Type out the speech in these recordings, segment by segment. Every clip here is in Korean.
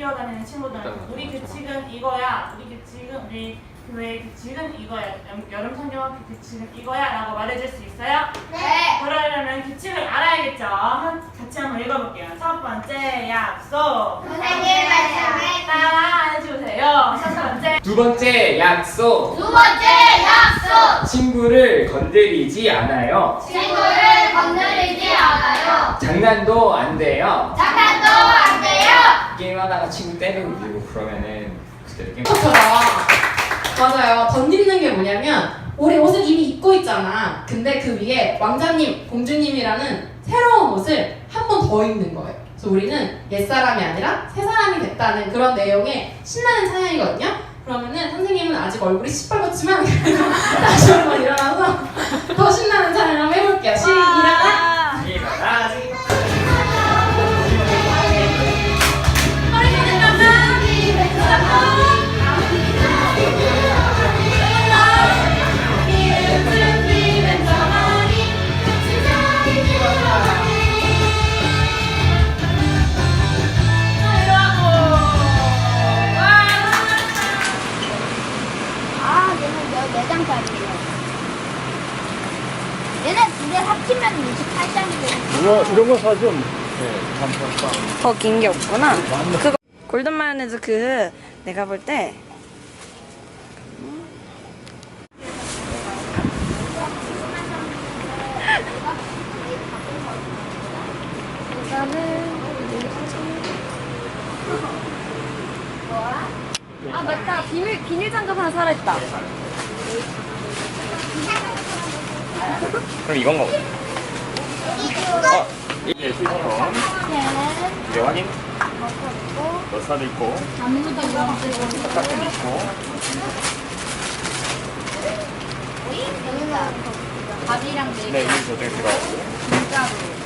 뛰어다니는 친구들한테 우리 규칙은 이거야 우리 규칙은 우리 교회 규칙은 이거야 여- 여름 성경학교 규칙은 이거야 라고 말해줄 수 있어요? 네. 그러려면 규칙을 알아야겠죠. 한- 같이 한번 읽어볼게요. 첫 번째 약속. 선생님 말씀을 따라 해주세요. 첫 번째 두 번째 약속. 두 번째 약속. 친구를 건드리지 않아요. 친구를 건드리지 않아요. 장난도 안 돼요. 게임하다가 친구 때리고 밀고 그러면은 그때 게임. 맞아요. 던지는 게 뭐냐면 우리 옷을 이미 입고 있잖아. 근데 그 위에 왕자님, 공주님이라는 새로운 옷을 한 번 더 입는 거예요. 그래서 우리는 옛사람이 아니라 새사람이 됐다는 그런 내용의 신나는 찬양이거든요. 그러면은 선생님은 아직 얼굴이 시뻘겋지만 다시 한번 일어나서 더 신나는 찬양 한번 해볼게요. 시작! 이 이거 이런 거 사죠? 네, 감사합니다. 더긴 게 없구나. 그거 골든 마요네즈 그 내가 볼 때 아 맞다 비닐 비닐 장갑 하나 살아있다. 그럼 이건가 보다. 아, 이게 수선. 얘는 네, 확인. 러사도 있고, 닭도 있고. 밥이랑 네 네, 여기 저쪽에 들어가고. AR이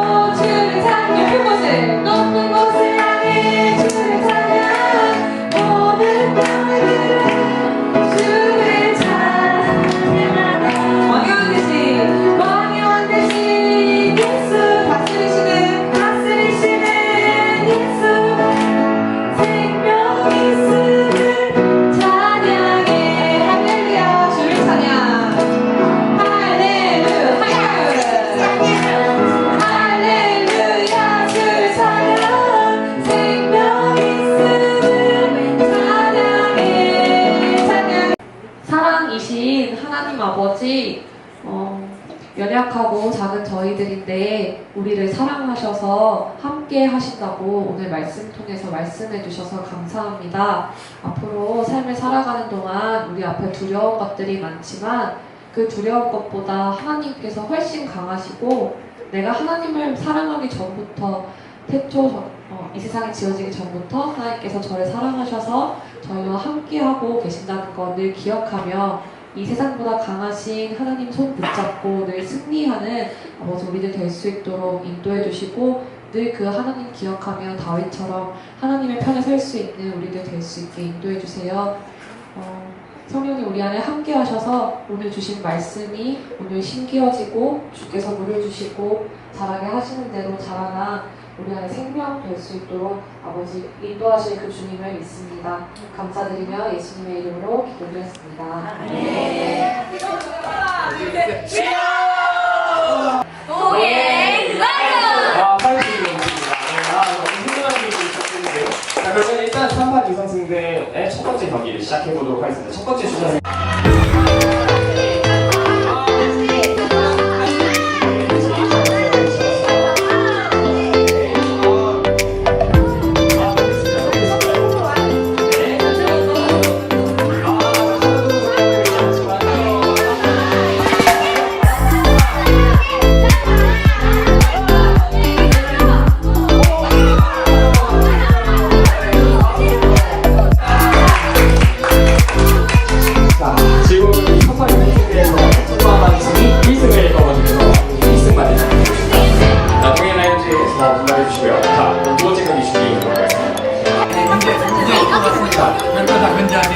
사랑하셔서 함께 하신다고 오늘 말씀 통해서 말씀해 주셔서 감사합니다. 앞으로 삶을 살아가는 동안 우리 앞에 두려운 것들이 많지만 그 두려운 것보다 하나님께서 훨씬 강하시고 내가 하나님을 사랑하기 전부터 태초 어, 이 세상이 지어지기 전부터 하나님께서 저를 사랑하셔서 저희와 함께하고 계신다는 거늘 기억하며 이 세상보다 강하신 하나님 손 붙잡고 늘 승리하는 아버지 우리들 될 수 있도록 인도해 주시고 늘 그 하나님 기억하며 다윗처럼 하나님의 편에 설 수 있는 우리들 될 수 있게 인도해 주세요. 어, 성령이 우리 안에 함께 하셔서 오늘 주신 말씀이 오늘 심기어지고 주께서 물을 주시고 자라게 하시는 대로 자라나 우리 안에 생명 될 수 있도록 아버지 인도하실 그 주님을 믿습니다. 감사드리며 예수님의 이름으로 기도드렸습니다. 아, 빨리 드리겠습니다. 아, 너무 훌륭한 일이 있었는데요. 자, 그러면 일단 3판 2선 승대의 첫 번째 경기를 시작해보도록 하겠습니다. 첫 번째 주자 자,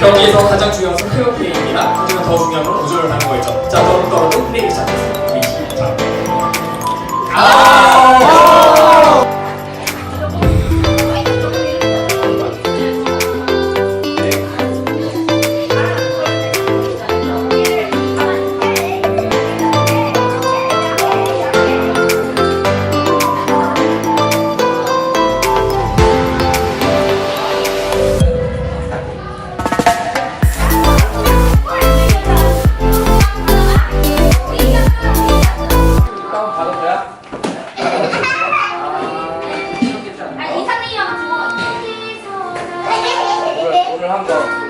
자, 경 한 번.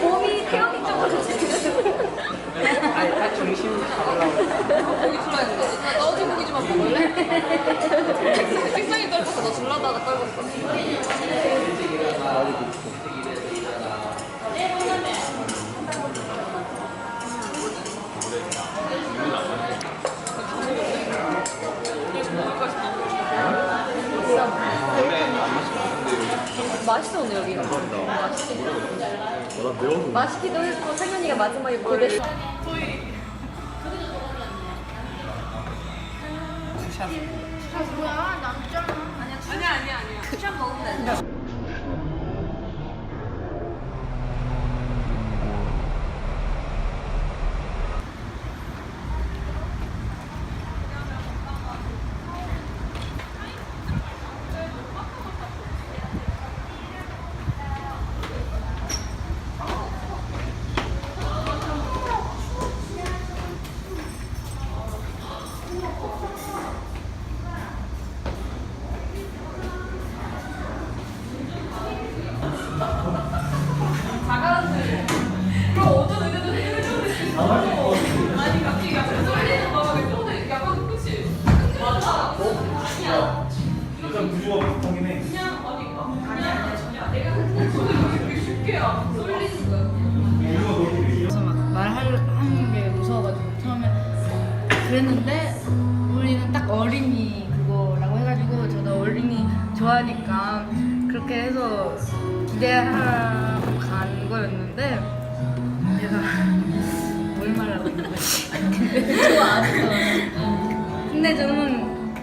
몸이 태연이 쪽으로 아니, 딱 중심. 고기 고기지만 먹을래? 책상에 떨고서 너 줄라다가 떨고 있어. 맛있어 오늘 여기가. 맛있어. 맛있기도 했고 창현이가 마지막에 고대. 일단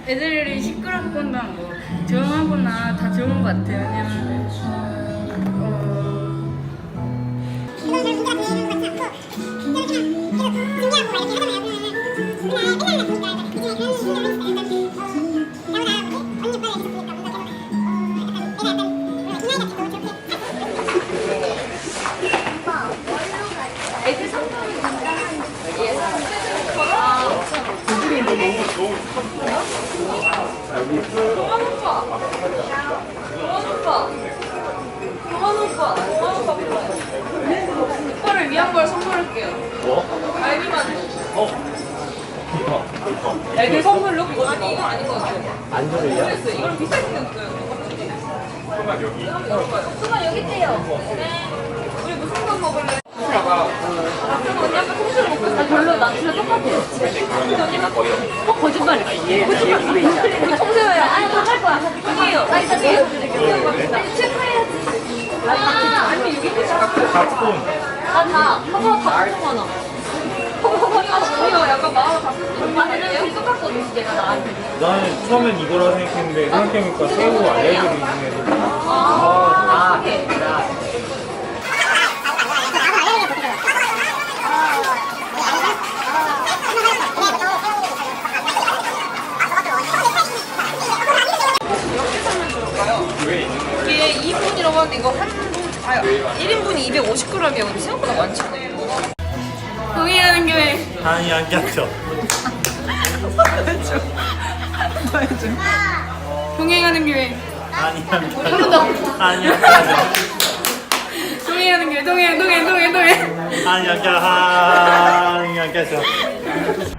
애들이 시끄럽거나 뭐 조용하거나 다 좋은 것 같아요. 왜냐면 어, 이거는 문제가 되는 것 같지 않고 그냥 계속 준비하고 막 이렇게 오빠. 동환 오빠. 뭐? 어? 여기. 있대요. 네. 우리 무슨 거 먹을래? 그럼 언니 아까 통째로 먹고 있어. 별로 난 진짜. 근데 언니가 어 거짓말. 우리 통째로야. 아니 거야. 아니에요. 나 이따 내일 드릴게요. 아니 체크해야지. 아 아니 여기 각본. 아다 커버 다 엄청 많아. 커버가 언니가 약간 마음을 바꿨어. 아니 내가 똑같거든 얘가 나한테. 나는 처음엔 이거라 생각했는데 생각해보니까 새우 알레르기 있는 애들 아, 나. 이게 2분이라고 하는데 이거 한 아, 1인분이 250g이야. 근데 생각보다 많지 않아요. 동의하는 교회. 아니 안 꼈죠 동행하는 교회. 아니 안 꼈죠 아니 안 꼈죠 동행하는 교회. 동행 동행 동행 동행. 아니 안 꼈죠 아니 안 꼈죠